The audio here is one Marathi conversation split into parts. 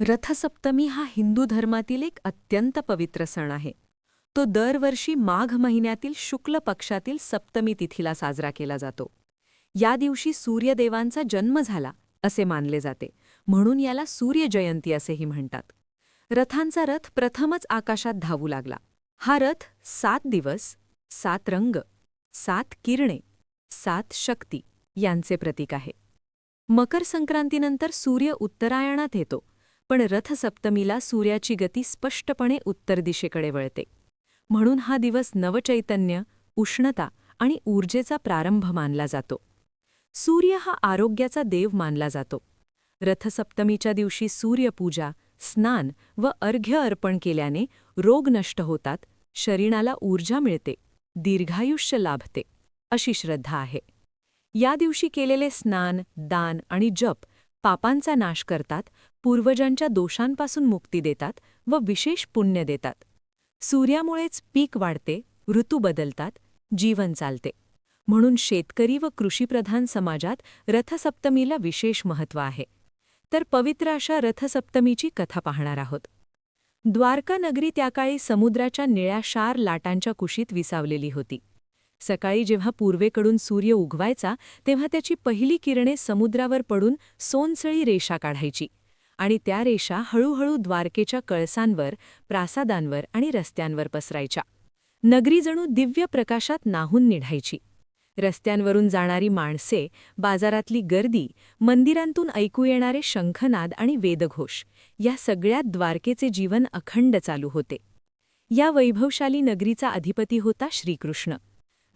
रथसप्तमी हा हिंदू धर्मातील एक अत्यंत पवित्र सण आहे. तो दरवर्षी माघ महिन्यातील शुक्ल पक्षातील सप्तमी तिथीला साजरा केला जातो. या दिवशी सूर्यदेवांचा जन्म झाला असे मानले जाते. म्हणून याला सूर्यजयंती असेही म्हणतात. रथांचा रथ प्रथमच आकाशात धावू लागला. हा रथ सात दिवस सात रंग सात किरणे सात शक्ती यांचे प्रतीक आहे. मकर संक्रांतीनंतर सूर्य उत्तरायणात येतो. पण रथसप्तमीला सूर्याची गती स्पष्टपणे उत्तर दिशेकडे वळते. म्हणून हा दिवस नवचैतन्य उष्णता आणि ऊर्जेचा प्रारंभ मानला जातो. सूर्य हा आरोग्याचा देव मानला जातो. रथसप्तमीच्या दिवशी सूर्यपूजा स्नान व अर्घ्य अर्पण केल्याने रोग नष्ट होतात शरीराला ऊर्जा मिळते दीर्घायुष्य लाभते अशी श्रद्धा आहे. या दिवशी केलेले स्नान दान आणि जप पापांचा नाश करतात पूर्वजांच्या दोषांपासून मुक्ती देतात व विशेष पुण्य देतात. सूर्यामुळेच पीक वाढते ऋतू बदलतात जीवन चालते. म्हणून शेतकरी व कृषीप्रधान समाजात रथसप्तमीला विशेष महत्त्व आहे. तर पवित्र अशा रथसप्तमीची कथा पाहणार आहोत. द्वारका नगरी त्याकाळी समुद्राच्या निळ्या शार लाटांच्या कुशीत विसावलेली होती. सकाळी जेव्हा पूर्वेकडून सूर्य उगवायचा तेव्हा त्याची पहिली किरणे समुद्रावर पडून सोनसळी रेषा काढायची. आणि त्या रेषा हळूहळू द्वारकेच्या कळसांवर प्रासादांवर आणि रस्त्यांवर पसरायच्या. नगरी जणू दिव्य प्रकाशात नाहून निढायची. रस्त्यांवरून जाणारी माणसे बाजारातली गर्दी मंदिरांतून ऐकू येणारे शंखनाद आणि वेदघोष या सगळ्यात द्वारकेचे जीवन अखंड चालू होते. या वैभवशाली नगरीचा अधिपती होता श्रीकृष्ण.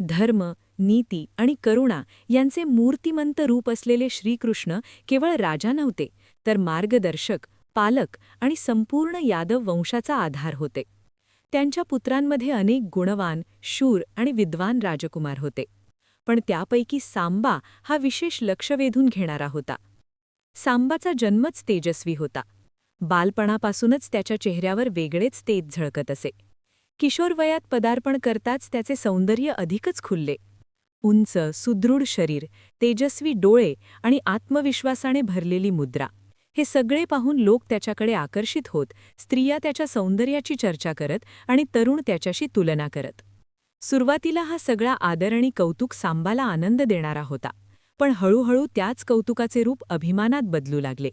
धर्म नीती आणि करुणा यांचे मूर्तिमंत रूप असलेले श्रीकृष्ण केवळ राजा नव्हते तर मार्गदर्शक पालक आणि संपूर्ण यादव वंशाचा आधार होते. त्यांच्या पुत्रांमध्ये अनेक गुणवान शूर आणि विद्वान राजकुमार होते. पण त्यापैकी सांबा हा विशेष लक्ष वेधून घेणारा होता. सांबाचा जन्मच तेजस्वी होता. बालपणापासूनच त्याच्या चेहऱ्यावर वेगळेच तेज झळकत असे. किशोरवयात पदार्पण करताच त्याचे सौंदर्य अधिकच खुलले. उंच सुदृढ शरीर तेजस्वी डोळे आणि आत्मविश्वासाने भरलेली मुद्रा. हे सगळे पाहून लोक त्याच्याकडे आकर्षित होत स्त्रिया त्याच्या सौंदर्याची चर्चा करत आणि तरुण त्याच्याशी तुलना करत. सुरुवातीला हा सगळा आदर आणि कौतुक सांबाला आनंद देणारा होता पण हळूहळू त्याच कौतुकाचे रूप अभिमानात बदलू लागले.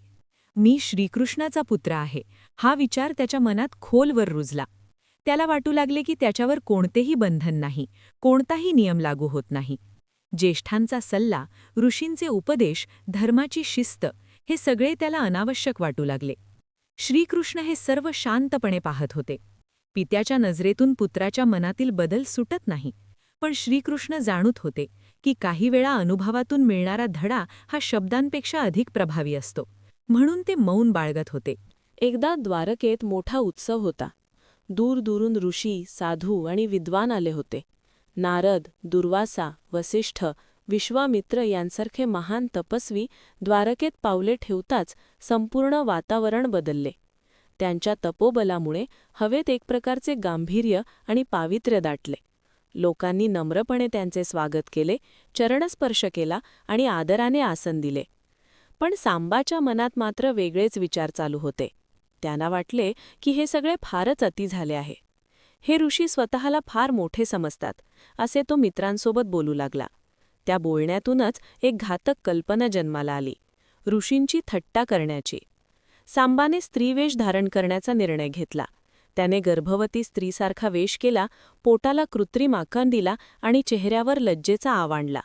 मी श्रीकृष्णाचा पुत्र आहे हा विचार त्याच्या मनात खोलवर रुजला. त्याला वाटू लागले की त्याच्यावर कोणतेही बंधन नाही कोणताही नियम लागू होत नाही. ज्येष्ठांचा सल्ला ऋषींचे उपदेश धर्माची शिस्त हे सगळे त्याला अनावश्यक वाटू लागले. श्रीकृष्ण हे सर्व शांतपणे पाहत होते. पित्याच्या नजरेतून पुत्राच्या मनातील बदल सुटत नाही. पण श्रीकृष्ण जाणूत होते की काही वेळा अनुभवातून मिळणारा धडा हा शब्दांपेक्षा अधिक प्रभावी असतो. म्हणून ते मौन बाळगत होते. एकदा द्वारकेत मोठा उत्सव होता. दूरदूरून ऋषी साधू आणि विद्वान आले होते. नारद दुर्वासा वसिष्ठ विश्वामित्र यांसारखे महान तपस्वी द्वारकेत पावले ठेवताच संपूर्ण वातावरण बदलले. त्यांच्या तपोबलामुळे हवेत एक प्रकारचे गांभीर्य आणि पावित्र्य दाटले. लोकांनी नम्रपणे त्यांचे स्वागत केले चरणस्पर्श केला आणि आदराने आसन दिले. पण सांबाच्या मनात मात्र वेगळेच विचार चालू होते. त्यांना वाटले की हे सगळे फारच अति झाले आहे. हे ऋषी स्वतःला फार मोठे समजतात असे तो मित्रांसोबत बोलू लागला. त्या बोलण्यातूनच एक घातक कल्पना जन्माला आली. ऋषींची थट्टा करण्याची. सांबाने स्त्रीवेश धारण करण्याचा निर्णय घेतला. त्याने गर्भवती स्त्रीसारखा वेश केला पोटाला कृत्रिम आकार दिला आणि चेहऱ्यावर लज्जेचा आवांडला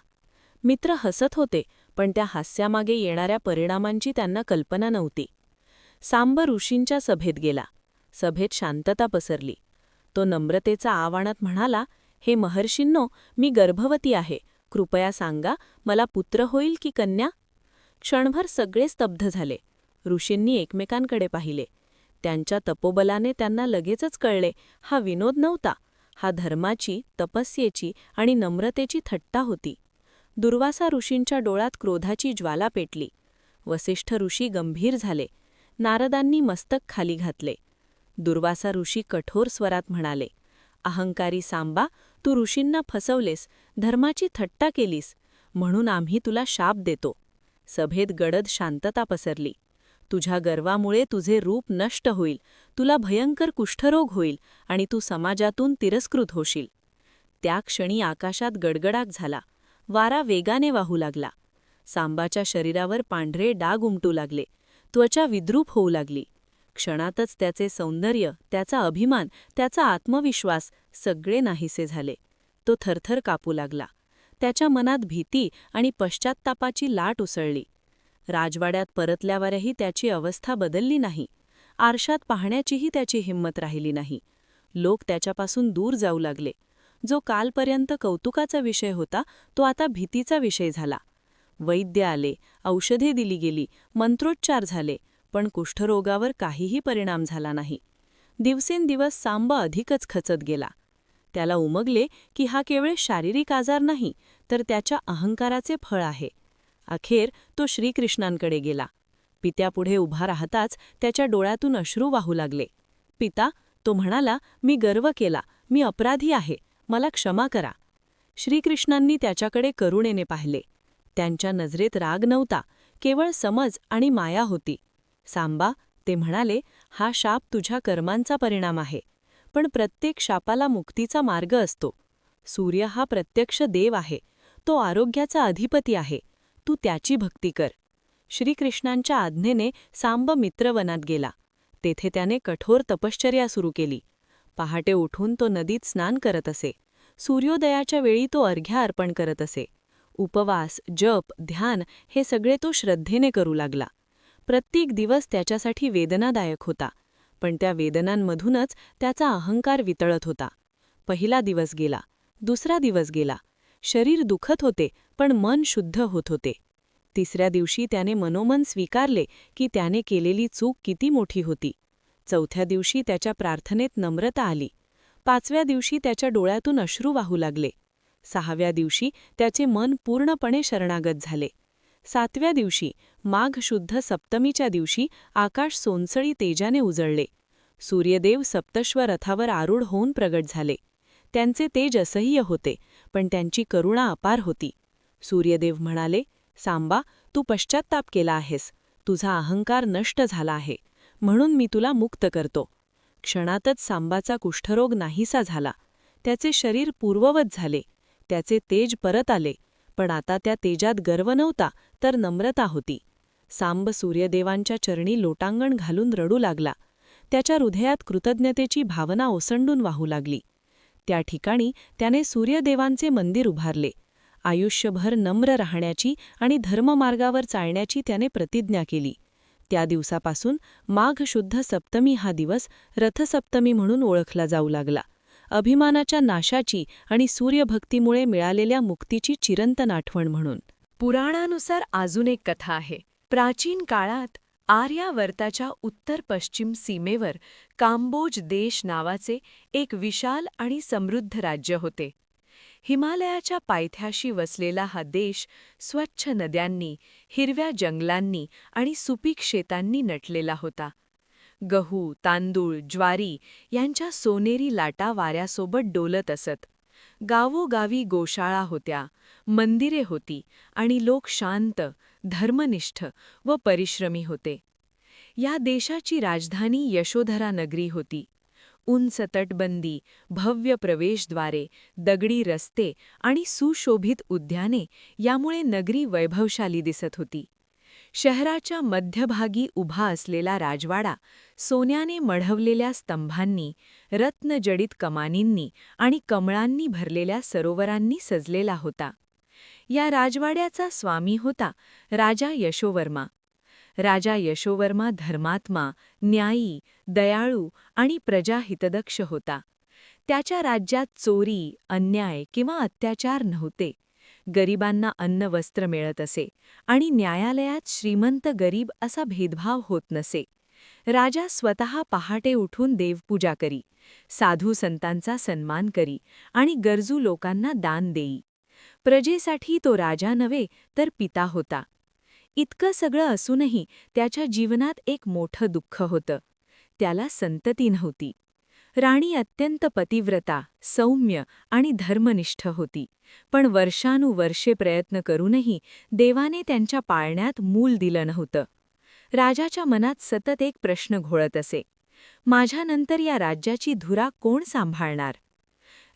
मित्र हसत होते पण त्या हास्यामागे येणाऱ्या परिणामांची त्यांना कल्पना नव्हती. सांब ऋषींच्या सभेत गेला. सभेत शांतता पसरली. तो नम्रतेचा आवाणात म्हणाला हे महर्षींनो मी गर्भवती आहे. कृपया सांगा मला पुत्र होईल की कन्या? क्षणभर सगळे स्तब्ध झाले. ऋषींनी एकमेकांकडे पाहिले. त्यांच्या तपोबलाने त्यांना लगेचच कळले हा विनोद नव्हता. हा धर्माची तपस्येची आणि नम्रतेची थट्टा होती. दुर्वासा ऋषींच्या डोळ्यात क्रोधाची ज्वाला पेटली. वसिष्ठ ऋषी गंभीर झाले. नारदांनी मस्तक खाली घातले. दुर्वासा ऋषी कठोर स्वरात म्हणाले अहंकारी सांबा तू ऋषींना फसवलेस. धर्माची थट्टा केलीस म्हणून आम्ही तुला शाप देतो. सभेत गडद शांतता पसरली. तुझ्या गर्वामुळे तुझे रूप नष्ट होईल तुला भयंकर कुष्ठरोग होईल आणि तू समाजातून तिरस्कृत होशील. त्या क्षणी आकाशात गडगडाक झाला. वारा वेगाने वाहू लागला. सांबाच्या शरीरावर पांढरे डाग उमटू लागले. त्वचा विद्रूप होऊ लागली. क्षणातच त्याचे सौंदर्य त्याचा अभिमान त्याचा आत्मविश्वास सगळे नाहीसे झाले. तो थरथर कापू लागला. त्याच्या मनात भीती आणि पश्चात्तापाची लाट उसळली. राजवाड्यात परतल्यावरही त्याची अवस्था बदलली नाही. आरशात पाहण्याचीही त्याची हिंमत राहिली नाही. लोक त्याच्यापासून दूर जाऊ लागले. जो कालपर्यंत कौतुकाचा विषय होता तो आता भीतीचा विषय झाला. वैद्य आले औषधे दिली गेली मंत्रोच्चार झाले पण कुष्ठरोगावर काहीही परिणाम झाला नाही. दिवसेंदिवस सांब अधिकच खचत गेला. त्याला उमगले की हा केवळ शारीरिक आजार नाही तर त्याच्या अहंकाराचे फळ आहे. अखेर तो श्रीकृष्णांकडे गेला. पित्यापुढे उभा राहताच त्याच्या डोळ्यातून अश्रू वाहू लागले. पिता तो म्हणाला मी गर्व केला मी अपराधी आहे मला क्षमा करा. श्रीकृष्णांनी त्याच्याकडे करुणेने पाहिले. त्यांच्या नजरेत राग नव्हता केवळ समज आणि माया होती. सांबा ते म्हणाले हा शाप तुझ्या कर्मांचा परिणाम आहे. पण प्रत्येक शापाला मुक्तीचा मार्ग असतो. सूर्य हा प्रत्यक्ष देव आहे. तो आरोग्याचा अधिपती आहे. तू त्याची भक्ती कर. श्रीकृष्णांच्या आज्ञेने सांब मित्रवनात गेला. तेथे त्याने कठोर तपश्चर्या सुरू केली. पहाटे उठून तो नदीत स्नान करत असे. सूर्योदयाच्या वेळी तो अर्घ्या अर्पण करत असे. उपवास जप ध्यान हे सगळे तो श्रद्धेने करू लागला. प्रत्येक दिवस त्याच्यासाठी वेदनादायक होता. पण त्या वेदनांमधूनच त्याचा अहंकार वितळत होता. पहिला दिवस गेला दुसरा दिवस गेला. शरीर दुखत होते पण मन शुद्ध होत होते. तिसऱ्या दिवशी त्याने मनोमन स्वीकारले की त्याने केलेली चूक किती मोठी होती. चौथ्या दिवशी त्याच्या प्रार्थनेत नम्रता आली. पाचव्या दिवशी त्याच्या डोळ्यातून अश्रू वाहू लागले. सहाव्या दिवशी त्याचे मन पूर्णपणे शरणागत झाले. सातव्या दिवशी माघ शुद्ध सप्तमीच्या दिवशी आकाश सोनसळी तेजाने उजळले. सूर्यदेव सप्तश्व रथावर आरूढ होऊन प्रगट झाले. त्यांचे तेज असह्य होते पण त्यांची करुणा अपार होती. सूर्यदेव म्हणाले सांबा तू पश्चात्ताप केला आहेस. तुझा अहंकार नष्ट झाला आहे. म्हणून मी तुला मुक्त करतो. क्षणातच सांबाचा कुष्ठरोग नाहीसा झाला. त्याचे शरीर पूर्ववत झाले. त्याचे तेज परत आले. पण आता त्या तेजात गर्व नव्हता तर नम्रता होती. सांब सूर्यदेवांच्या चरणी लोटांगण घालून रडू लागला. त्याच्या हृदयात कृतज्ञतेची भावना ओसंडून वाहू लागली. त्या ठिकाणी त्याने सूर्यदेवांचे मंदिर उभारले. आयुष्यभर नम्र राहण्याची आणि धर्ममार्गावर चालण्याची त्याने प्रतिज्ञा केली. त्या दिवसापासून माघ शुद्ध सप्तमी हा दिवस रथसप्तमी म्हणून ओळखला जाऊ लागला. अभिमानाच्या नाशाची आणि सूर्यभक्तीमुळे मिळालेल्या मुक्तीची चिरंतन आठवण म्हणून. पुराणानुसार अजून एक कथा आहे. प्राचीन काळात आर्यावर्ताच्या उत्तर पश्चिम सीमेवर कांबोज देश नावाचे एक विशाल आणि समृद्ध राज्य होते. हिमालयाच्या पायथ्याशी वसलेला हा देश स्वच्छ नद्यांनी हिरव्या जंगलांनी आणि सुपीक शेतांनी नटलेला होता. गहू तांदूळ ज्वारी यांच्या सोनेरी लाटा वाऱ्यासोबत डोलत असत. गावोगावी गोशाळा होत्या मंदिरे होती आणि लोक शांत धर्मनिष्ठ व परिश्रमी होते. या देशाची राजधानी यशोधरा नगरी होती. उंच तटबंदी भव्य प्रवेशद्वारे दगडी रस्ते आणि सुशोभित उद्याने यामुळे नगरी वैभवशाली दिसत होती. शहराच्या मध्यभागी उभा असलेला राजवाडा सोन्याने मढवलेल्या स्तंभांनी रत्नजडित कमानींनी आणि कमळांनी भरलेल्या सरोवरांनी सजलेला होता. या राजवाड्याचा स्वामी होता राजा यशोवर्मा. राजा यशोवर्मा धर्मात्मा न्यायी दयाळू आणि प्रजाहितदक्ष होता. त्याच्या राज्यात चोरी अन्याय किंवा अत्याचार नव्हते. गरिबांना अन्न वस्त्र मिळत असे आणि न्यायालयात श्रीमंत गरीब असा भेदभाव होत नसे. राजा स्वतः पहाटे उठून देवपूजा करी साधू संतांचा सन्मान करी आणि गरजू लोकांना दान देई. प्रजेसाठी तो राजा नव्हे तर पिता होता. इतकं सगळं असूनही त्याच्या जीवनात एक मोठं दुःख होतं. त्याला संतती नव्हती. राणी अत्यंत पतिव्रता सौम्य आणि धर्मनिष्ठ होती. पण वर्षानुवर्षे प्रयत्न करूनही देवाने त्यांच्या पाळण्यात मूल दिलं नव्हतं. राजाच्या मनात सतत एक प्रश्न घोळत असे. माझ्यानंतर या राज्याची धुरा कोण सांभाळणार?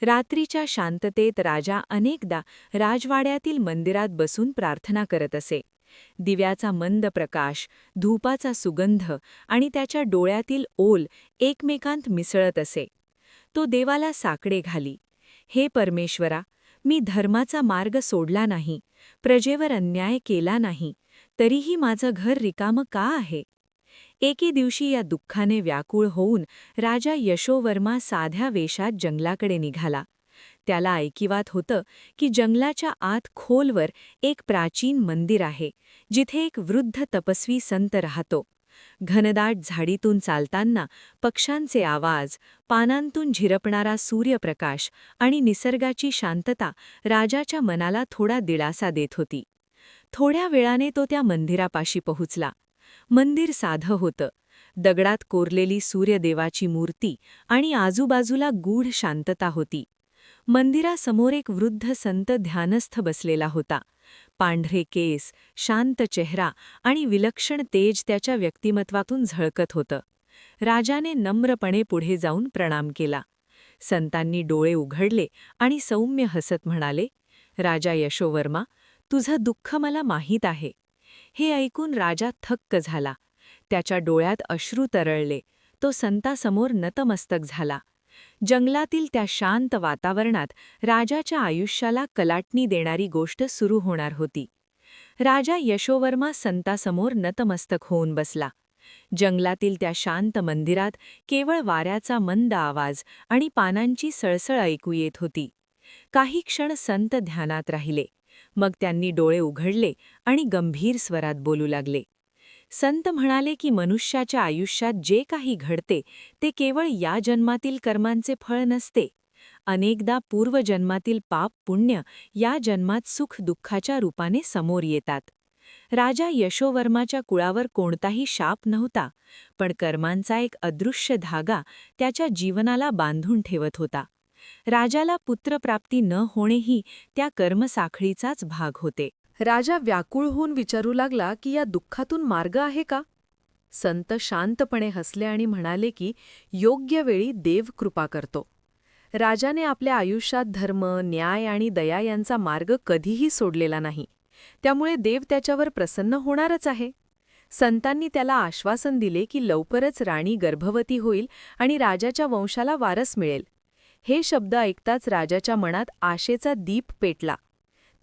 रात्रीच्या शांततेत राजा अनेकदा राजवाड्यातील मंदिरात बसून प्रार्थना करत असे. दिव्याचा मंद प्रकाश धूपाचा सुगंध आणि त्याच्या डोळ्यातील ओल एकमेकांत मिसळत असे. तो देवाला साकडे घाली. हे परमेश्वरा मी धर्माचा मार्ग सोडला नाही प्रजेवर अन्याय केला नाही तरीही माझं घर रिकामं का आहे? एके दिवशी या दुःखाने व्याकुळ होऊन राजा यशोवर्मा साध्या वेशात जंगलाकडे निघाला. त्याला ऐकिवात होतं की जंगलाच्या आत खोलवर एक प्राचीन मंदिर आहे जिथे एक वृद्ध तपस्वी संत राहतो. घनदाट झाडीतून चालताना पक्ष्यांचे आवाज पानांतून झिरपणारा सूर्यप्रकाश आणि निसर्गाची शांतता राजाच्या मनाला थोडा दिलासा देत होती. थोड्या वेळाने तो त्या मंदिरापाशी पोहोचला. मंदिर साधं होतं. दगडात कोरलेली सूर्यदेवाची मूर्ती आणि आजूबाजूला गूढ शांतता होती. मंदिरासमोर एक वृद्ध संत ध्यानस्थ बसलेला होता. पांढरे केस शांत चेहरा आणि विलक्षण तेज त्याच्या व्यक्तिमत्वातून झळकत होतं. राजाने नम्रपणे पुढे जाऊन प्रणाम केला. संतांनी डोळे उघडले आणि सौम्य हसत म्हणाले राजा यशोवर्मा तुझं दुःख मला माहीत आहे. हे ऐकून राजा थक्क झाला. त्याच्या डोळ्यात अश्रू तरळले. तो संतासमोर नतमस्तक झाला. जंगलातील त्या शांत वातावरणात राजाच्या आयुष्याला कलाटणी देणारी गोष्ट सुरू होणार होती. राजा यशोवर्मा संतासमोर नतमस्तक होऊन बसला. जंगलातील त्या शांत मंदिरात केवळ वाऱ्याचा मंद आवाज आणि पानांची सळसळ ऐकू येत होती. काही क्षण संत ध्यानात राहिले. मग त्यांनी डोळे उघडले आणि गंभीर स्वरात बोलू लागले. संत म्हणाले की मनुष्याच्या आयुष्यात जे काही घडते ते केवळ या जन्मातील कर्मांचे फळ नसते. अनेकदा पूर्वजन्मातील पाप पुण्य या जन्मात सुख दुःखाच्या रूपाने समोर येतात. राजा यशोवर्माच्या कुळावर कोणताही शाप नव्हता पण कर्मांचा एक अदृश्य धागा त्याच्या जीवनाला बांधून ठेवत होता. राजाला पुत्रप्राप्ती न होणेही त्या कर्मसाखळीचाच भाग होते. राजा व्याकुळ होऊन विचारू लागला की या दुःखातून मार्ग आहे का? संत शांतपणे हसले आणि म्हणाले की योग्य वेळी देव कृपा करतो. राजाने आपल्या आयुष्यात धर्म न्याय आणि दया यांचा मार्ग कधीही सोडलेला नाही. त्यामुळे देव त्याच्यावर प्रसन्न होणारच आहे. संतांनी त्याला आश्वासन दिले की लवकरच राणी गर्भवती होईल आणि राजाच्या वंशाला वारस मिळेल. हे शब्द ऐकताच राजाच्या मनात आशेचा दीप पेटला.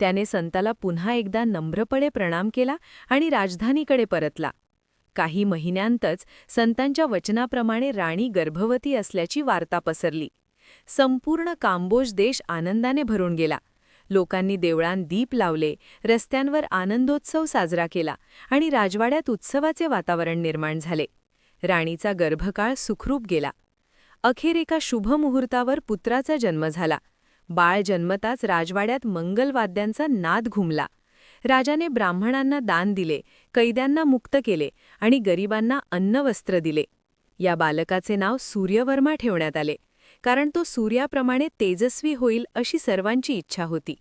त्याने संताला पुन्हा एकदा नम्रपणे प्रणाम केला आणि राजधानीकडे परतला. काही महिन्यांतच संतांच्या वचनाप्रमाणे राणी गर्भवती असल्याची वार्ता पसरली. संपूर्ण कांबोज देश आनंदाने भरून गेला. लोकांनी देवळांत दीप लावले रस्त्यांवर आनंदोत्सव साजरा केला आणि राजवाड्यात उत्सवाचे वातावरण निर्माण झाले. राणीचा गर्भकाळ सुखरूप गेला. अखेर एका शुभमुहूर्तावर पुत्राचा जन्म झाला. बाळ जन्मताच राजवाड्यात मंगलवाद्यांचा नाद घुमला. राजाने ब्राह्मणांना दान दिले कैद्यांना मुक्त केले आणि गरिबांना अन्नवस्त्र दिले. या बालकाचे नाव सूर्यवर्मा ठेवण्यात आले कारण तो सूर्याप्रमाणे तेजस्वी होईल अशी सर्वांची इच्छा होती.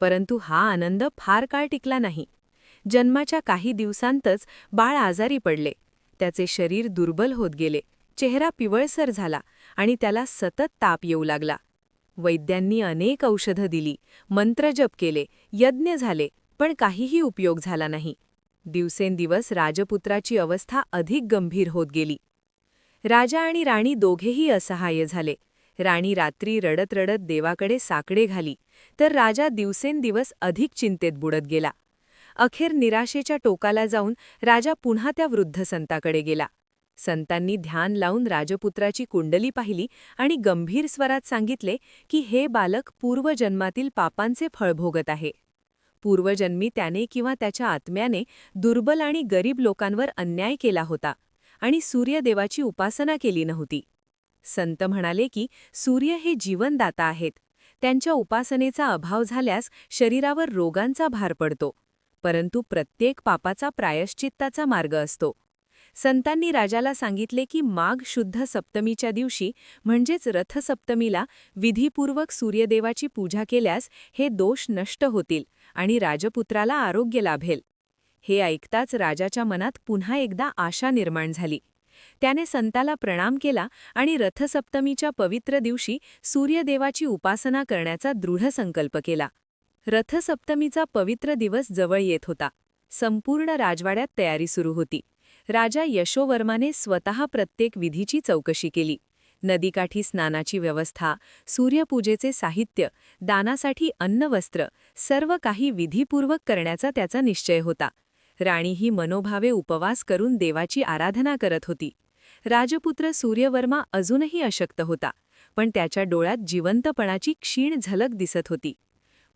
परंतु हा आनंद फार काळ टिकला नाही. जन्माच्या काही दिवसांतच बाळ आजारी पडले. त्याचे शरीर दुर्बल होत गेले चेहरा पिवळसर झाला आणि त्याला सतत ताप येऊ लागला. वैद्यांनी अनेक औषधं दिली मंत्रजप केले यज्ञ झाले पण काहीही उपयोग झाला नाही. दिवसेंदिवस राजपुत्राची अवस्था अधिक गंभीर होत गेली. राजा आणि राणी दोघेही असहाय्य झाले. राणी रात्री रडत रडत देवाकडे साकडे घाली तर राजा दिवसेंदिवस अधिक चिंतेत बुडत गेला. अखेर निराशेच्या टोकाला जाऊन राजा पुन्हा त्या वृद्ध संताकडे गेला. संतांनी ध्यान लावून राजपुत्राची कुंडली पाहिली आणि गंभीर स्वरात सांगितले की हे बालक पूर्वजन्मातील पापांचे फळ भोगत आहे. पूर्वजन्मी त्याने किंवा त्याच्या आत्म्याने दुर्बल आणि गरीब लोकांवर अन्याय केला होता आणि सूर्यदेवाची उपासना केली नव्हती. संत म्हणाले की सूर्य हे जीवनदाता आहेत. त्यांच्या उपासनेचा अभाव झाल्यास शरीरावर रोगांचा भार पडतो परंतु प्रत्येक पापाचा प्रायश्चित्ताचा मार्ग असतो. संतांनी राजाला सांगितले की माघ शुद्ध सप्तमीच्या दिवशी म्हणजेच रथसप्तमीला विधीपूर्वक सूर्यदेवाची पूजा केल्यास हे दोष नष्ट होतील आणि राजपुत्राला आरोग्य लाभेल. हे ऐकताच राजाच्या मनात पुन्हा एकदा आशा निर्माण झाली. त्याने संताला प्रणाम केला आणि रथसप्तमीच्या पवित्र दिवशी सूर्यदेवाची उपासना करण्याचा दृढ संकल्प केला. रथसप्तमीचा पवित्र दिवस जवळ येत होता. संपूर्ण राजवाड्यात तयारी सुरू होती. राजा यशोवर्माने स्वतः प्रत्येक विधीची चौकशी केली. नदीकाठी स्नानाची व्यवस्था सूर्यपूजेचे साहित्य दानासाठी अन्नवस्त्र सर्व काही विधीपूर्वक करण्याचा त्याचा निश्चय होता. राणी ही मनोभावे उपवास करून देवाची आराधना करत होती. राजपुत्र सूर्यवर्मा अजूनही अशक्त होता पण त्याच्या डोळ्यात जिवंतपणाची क्षीण झलक दिसत होती.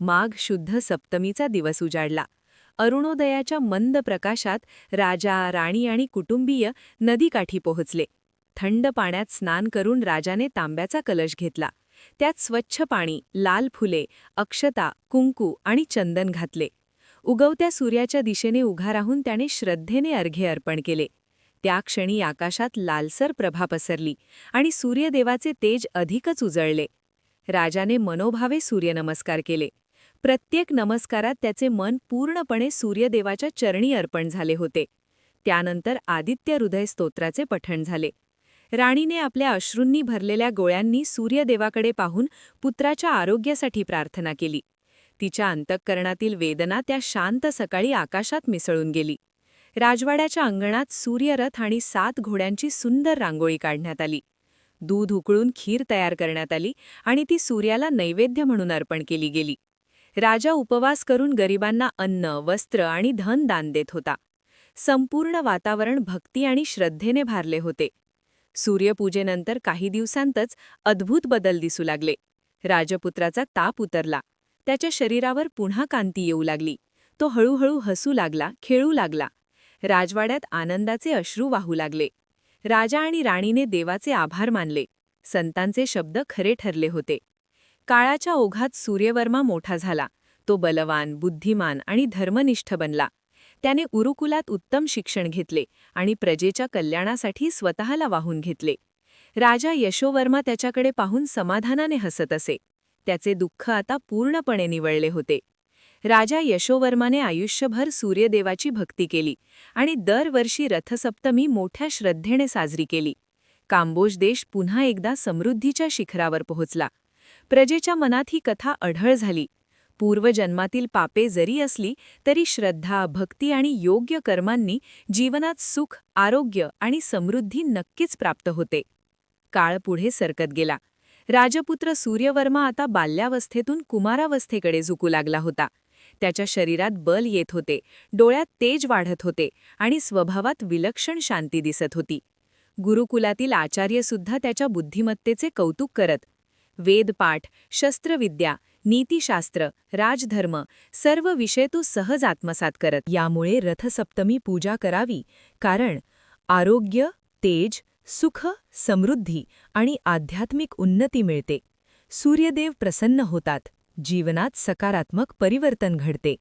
माघ शुद्ध सप्तमीचा दिवस उजाडला. अरुणोदयाच्या मंद प्रकाशात राजा राणी आणि कुटुंबीय नदीकाठी पोहोचले. थंड पाण्यात स्नान करून राजाने तांब्याचा कलश घेतला. त्यात स्वच्छ पाणी लाल फुले अक्षता कुंकू आणि चंदन घातले. उगवत्या सूर्याच्या दिशेने उभा राहून त्याने श्रद्धेने अर्घ्य अर्पण केले. त्या क्षणी आकाशात लालसर प्रभा पसरली आणि सूर्यदेवाचे तेज अधिकच उजळले. राजाने मनोभावे सूर्यनमस्कार केले. प्रत्येक नमस्कारात त्याचे मन पूर्णपणे सूर्यदेवाच्या चरणी अर्पण झाले होते. त्यानंतर आदित्य हृदय स्तोत्राचे पठण झाले. राणीने आपल्या अश्रूंनी भरलेल्या गोळ्यांनी सूर्यदेवाकडे पाहून पुत्राच्या आरोग्यासाठी प्रार्थना केली. तिच्या अंतःकरणातील वेदना त्या शांत सकाळी आकाशात मिसळून गेली. राजवाड्याच्या अंगणात सूर्यरथ आणि सात घोड्यांची सुंदर रांगोळी काढण्यात आली. दूध उकळून खीर तयार करण्यात आली आणि ती सूर्याला नैवेद्य म्हणून अर्पण केली गेली. राजा उपवास करून गरिबांना अन्न वस्त्र आणि धन दान देत होता. संपूर्ण वातावरण भक्ती आणि श्रद्धेने भारले होते. सूर्यपूजेनंतर काही दिवसांतच अद्भुत बदल दिसू लागले. राजपुत्राचा ताप उतरला. त्याच्या शरीरावर पुन्हा कांती येऊ लागली. तो हळूहळू हसू लागला खेळू लागला. राजवाड्यात आनंदाचे अश्रू वाहू लागले. राजा आणि राणीने देवाचे आभार मानले. संतांचे शब्द खरे ठरले होते. काळाच्या ओघात सूर्यवर्मा मोठा झाला. तो बलवान बुद्धिमान आणि धर्मनिष्ठ बनला. त्याने उरुकुलात उत्तम शिक्षण घेतले आणि प्रजेच्या कल्याणासाठी स्वतःला वाहून घेतले. राजा यशोवर्मा त्याच्याकडे पाहून समाधानाने हसत असे. त्याचे दुःख आता पूर्णपणे निवळले होते. राजा यशोवर्माने आयुष्यभर सूर्यदेवाची भक्ती केली आणि दरवर्षी रथसप्तमी मोठ्या श्रद्धेने साजरी केली. कांबोज देश पुन्हा एकदा समृद्धीच्या शिखरावर पोहोचला. प्रजेच्या मनात ही कथा अढळ झाली. पूर्वजन्मातील पापे जरी असली तरी श्रद्धा भक्ती आणि योग्य कर्मांनी जीवनात सुख आरोग्य आणि समृद्धी नक्कीच प्राप्त होते. काळ पुढे सरकत गेला. राजपुत्र सूर्यवर्मा आता बाल्यावस्थेतून कुमारावस्थेकडे झुकू लागला होता. त्याच्या शरीरात बल येत होते डोळ्यात तेज वाढत होते आणि स्वभावात विलक्षण शांती दिसत होती. गुरुकुलातील आचार्यसुद्धा त्याच्या बुद्धिमत्तेचे कौतुक करत वेदपाठ शस्त्रविद्या नीतिशास्त्र राजधर्म सर्व विषय तो सहज आत्मसात करत. यामुळे रथसप्तमी पूजा करावी. कारण आरोग्य तेज सुख समृद्धी आणि आध्यात्मिक उन्नती मिळते. सूर्यदेव प्रसन्न होतात. जीवनात सकारात्मक परिवर्तन घडते.